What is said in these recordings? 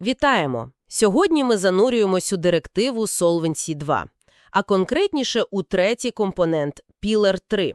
Вітаємо! Сьогодні ми занурюємось у директиву Solvency 2, а конкретніше у третій компонент – Pillar 3.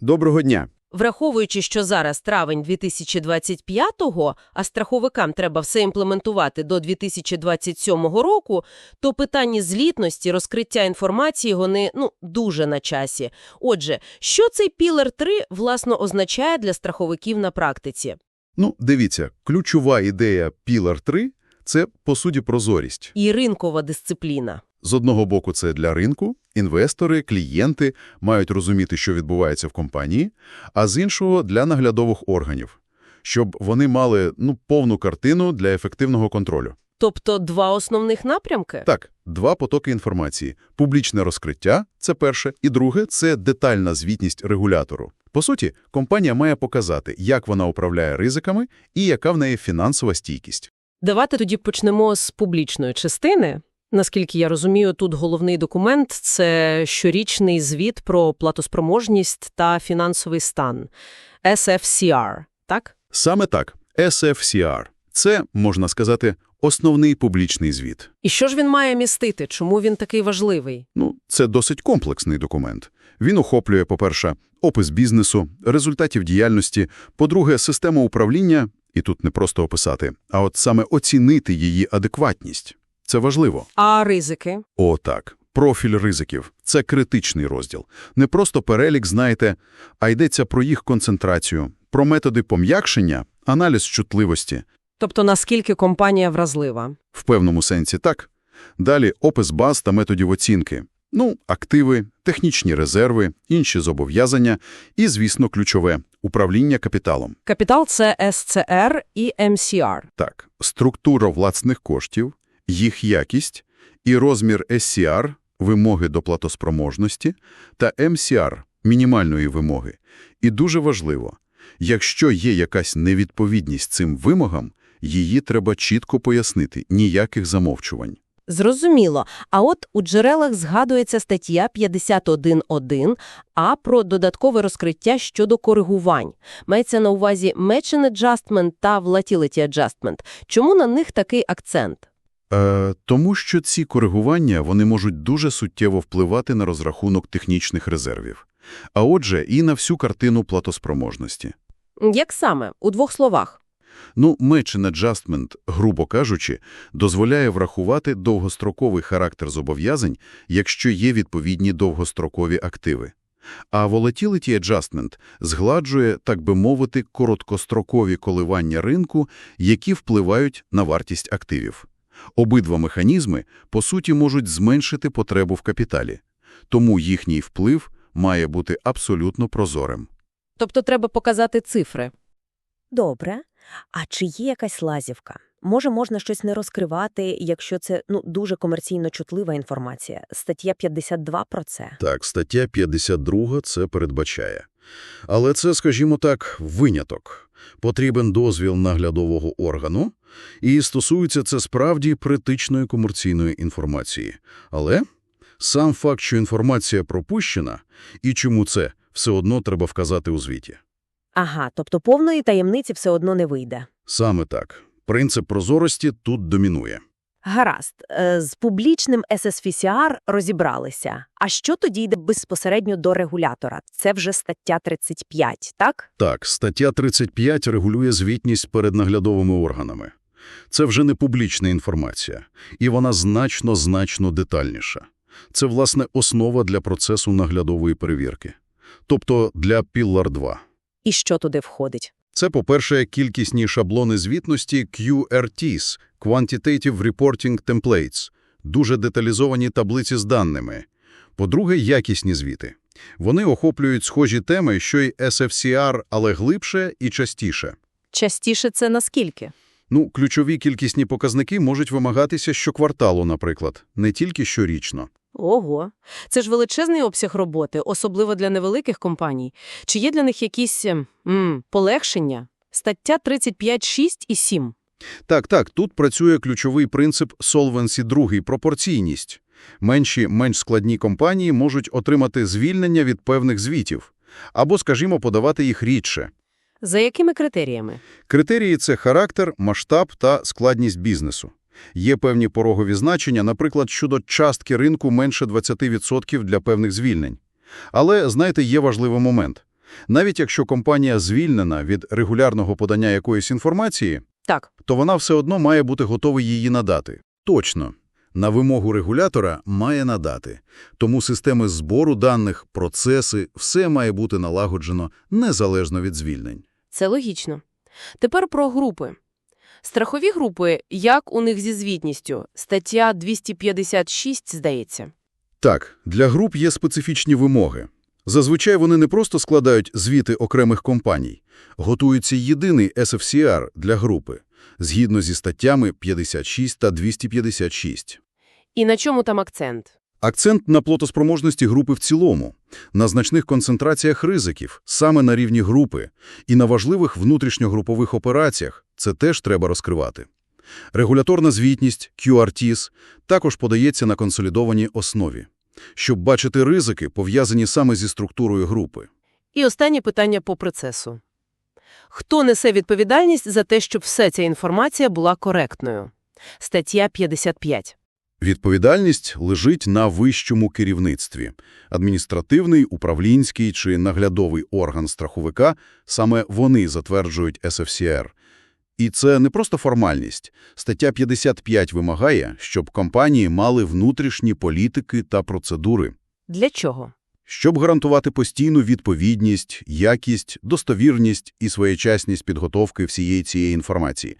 Доброго дня. Враховуючи, що зараз травень 2025-го, а страховикам треба все імплементувати до 2027 року, то питання злітності, розкриття інформації вони ну, дуже на часі. Отже, що цей Pillar 3, власно, означає для страховиків на практиці? Ну, дивіться, ключова ідея Pillar 3 – це, по суті, прозорість. І ринкова дисципліна. З одного боку, це для ринку, інвестори, клієнти мають розуміти, що відбувається в компанії, а з іншого – для наглядових органів, щоб вони мали ну, повну картину для ефективного контролю. Тобто два основних напрямки? Так, два потоки інформації. Публічне розкриття – це перше, і друге – це детальна звітність регулятору. По суті, компанія має показати, як вона управляє ризиками і яка в неї фінансова стійкість. Давайте тоді почнемо з публічної частини. Наскільки я розумію, тут головний документ – це щорічний звіт про платоспроможність та фінансовий стан – SFCR, так? Саме так, SFCR – це, можна сказати, основний публічний звіт. І що ж він має містити? Чому він такий важливий? Ну, це досить комплексний документ. Він охоплює, по-перше, опис бізнесу, результатів діяльності, по-друге, систему управління, і тут не просто описати, а от саме оцінити її адекватність. Це важливо. А ризики? О, так. Профіль ризиків – це критичний розділ. Не просто перелік, знаєте, а йдеться про їх концентрацію, про методи пом'якшення, аналіз чутливості. Тобто наскільки компанія вразлива? В певному сенсі так. Далі опис баз та методів оцінки. Ну, активи, технічні резерви, інші зобов'язання і, звісно, ключове – управління капіталом. Капітал – це SCR і MCR. Так, структура власних коштів, їх якість і розмір SCR – вимоги до платоспроможності, та MCR – мінімальної вимоги. І дуже важливо, якщо є якась невідповідність цим вимогам, її треба чітко пояснити, ніяких замовчувань. Зрозуміло. А от у джерелах згадується стаття 51.1 А про додаткове розкриття щодо коригувань. Мається на увазі Matching Adjustment та Volatility Adjustment. Чому на них такий акцент? Е, тому що ці коригування вони можуть дуже суттєво впливати на розрахунок технічних резервів, а отже і на всю картину платоспроможності. Як саме? У двох словах. Ну, Matching Adjustment, грубо кажучи, дозволяє врахувати довгостроковий характер зобов'язань, якщо є відповідні довгострокові активи. А Volatility Adjustment згладжує, так би мовити, короткострокові коливання ринку, які впливають на вартість активів. Обидва механізми, по суті, можуть зменшити потребу в капіталі, тому їхній вплив має бути абсолютно прозорим. Тобто треба показати цифри. Добре. А чи є якась лазівка? Може, можна щось не розкривати, якщо це ну дуже комерційно чутлива інформація. Стаття 52 про це. Так, стаття 52 це передбачає. Але це, скажімо так, виняток. Потрібен дозвіл наглядового органу, і стосується це справді критичної комерційної інформації. Але сам факт, що інформація пропущена, і чому це, все одно треба вказати у звіті. Ага, тобто повної таємниці все одно не вийде. Саме так. Принцип прозорості тут домінує. Гаразд, е, з публічним SSFCR розібралися. А що тоді йде безпосередньо до регулятора? Це вже стаття 35, так? Так, стаття 35 регулює звітність перед наглядовими органами. Це вже не публічна інформація, і вона значно-значно детальніша. Це, власне, основа для процесу наглядової перевірки. Тобто для Pillar 2. І що туди входить? Це, по-перше, кількісні шаблони звітності QRTs – Quantitative Reporting Templates, дуже деталізовані таблиці з даними. По-друге, якісні звіти. Вони охоплюють схожі теми, що й SFCR, але глибше і частіше. Частіше це наскільки? Ну, ключові кількісні показники можуть вимагатися щокварталу, наприклад, не тільки щорічно. Ого, це ж величезний обсяг роботи, особливо для невеликих компаній. Чи є для них якісь ем, м, полегшення? Стаття 35.6 і 7. Так, так, тут працює ключовий принцип Solvency 2 – пропорційність. Менші, менш складні компанії можуть отримати звільнення від певних звітів, або, скажімо, подавати їх рідше. За якими критеріями? Критерії – це характер, масштаб та складність бізнесу. Є певні порогові значення, наприклад, щодо частки ринку менше 20% для певних звільнень. Але, знаєте, є важливий момент. Навіть якщо компанія звільнена від регулярного подання якоїсь інформації, Так. то вона все одно має бути готова її надати. Точно. На вимогу регулятора має надати. Тому системи збору даних, процеси – все має бути налагоджено незалежно від звільнень. Це логічно. Тепер про групи. Страхові групи, як у них зі звітністю? Стаття 256, здається. Так, для груп є специфічні вимоги. Зазвичай вони не просто складають звіти окремих компаній. Готується єдиний SFCR для групи, згідно зі статтями 56 та 256. І на чому там акцент? Акцент на платоспроможності групи в цілому, на значних концентраціях ризиків, саме на рівні групи, і на важливих внутрішньогрупових операціях – це теж треба розкривати. Регуляторна звітність, QRTs, також подається на консолідованій основі, щоб бачити ризики, пов'язані саме зі структурою групи. І останнє питання по процесу. Хто несе відповідальність за те, щоб вся ця інформація була коректною? Стаття 55. Відповідальність лежить на вищому керівництві. Адміністративний, управлінський чи наглядовий орган страховика – саме вони затверджують SFCR. І це не просто формальність. Стаття 55 вимагає, щоб компанії мали внутрішні політики та процедури, Для чого? щоб гарантувати постійну відповідність, якість, достовірність і своєчасність підготовки всієї цієї інформації.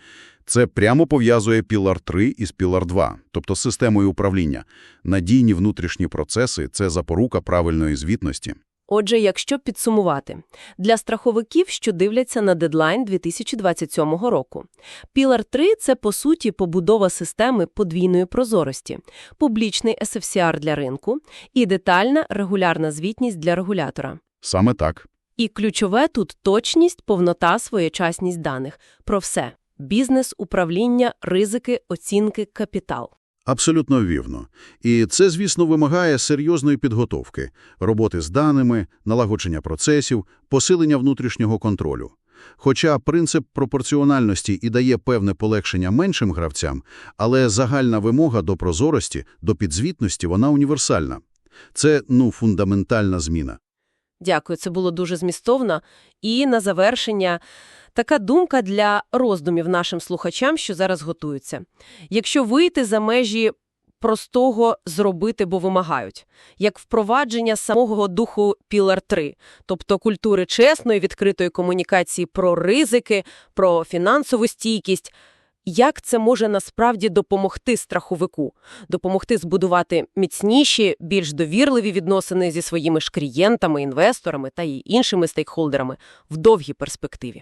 Це прямо пов'язує Пілар 3 із Пілар 2, тобто з системою управління. Надійні внутрішні процеси – це запорука правильної звітності. Отже, якщо підсумувати, для страховиків, що дивляться на дедлайн 2027 року, Пілар 3 – це, по суті, побудова системи подвійної прозорості, публічний SFCR для ринку і детальна регулярна звітність для регулятора. Саме так. І ключове тут – точність, повнота, своєчасність даних. Про все – бізнес, управління, ризики, оцінки, капітал. Абсолютно вірно. І це, звісно, вимагає серйозної підготовки, роботи з даними, налагодження процесів, посилення внутрішнього контролю. Хоча принцип пропорціональності і дає певне полегшення меншим гравцям, але загальна вимога до прозорості, до підзвітності, вона універсальна. Це, ну, фундаментальна зміна. Дякую, це було дуже змістовно. І на завершення така думка для роздумів нашим слухачам, що зараз готуються. Якщо вийти за межі простого зробити, бо вимагають, як впровадження самого духу Пілар 3, тобто культури чесної, відкритої комунікації про ризики, про фінансову стійкість, як це може насправді допомогти страховику? Допомогти збудувати міцніші, більш довірливі відносини зі своїми ж клієнтами, інвесторами та й іншими стейкхолдерами в довгій перспективі?